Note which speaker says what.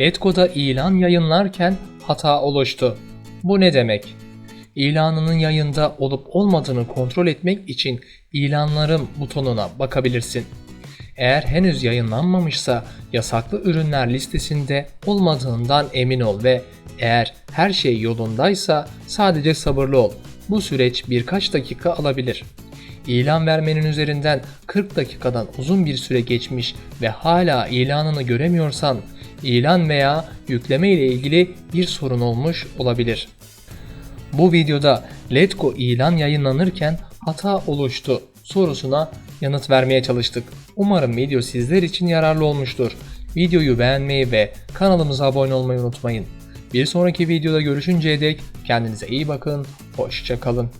Speaker 1: Letgo'da ilan yayınlarken hata oluştu. Bu ne demek? İlanının yayında olup olmadığını kontrol etmek için ilanlarım butonuna bakabilirsin. Eğer henüz yayınlanmamışsa yasaklı ürünler listesinde olmadığından emin ol ve eğer her şey yolundaysa sadece sabırlı ol. Bu süreç birkaç dakika alabilir. İlan vermenin üzerinden 40 dakikadan uzun bir süre geçmiş ve hala ilanını göremiyorsan ilan veya yükleme ile ilgili bir sorun olmuş olabilir. Bu videoda Letgo ilan yayınlanırken hata oluştu sorusuna yanıt vermeye çalıştık. Umarım video sizler için yararlı olmuştur. Videoyu beğenmeyi ve kanalımıza abone olmayı unutmayın. Bir sonraki videoda görüşünceye dek kendinize iyi bakın, hoşça kalın.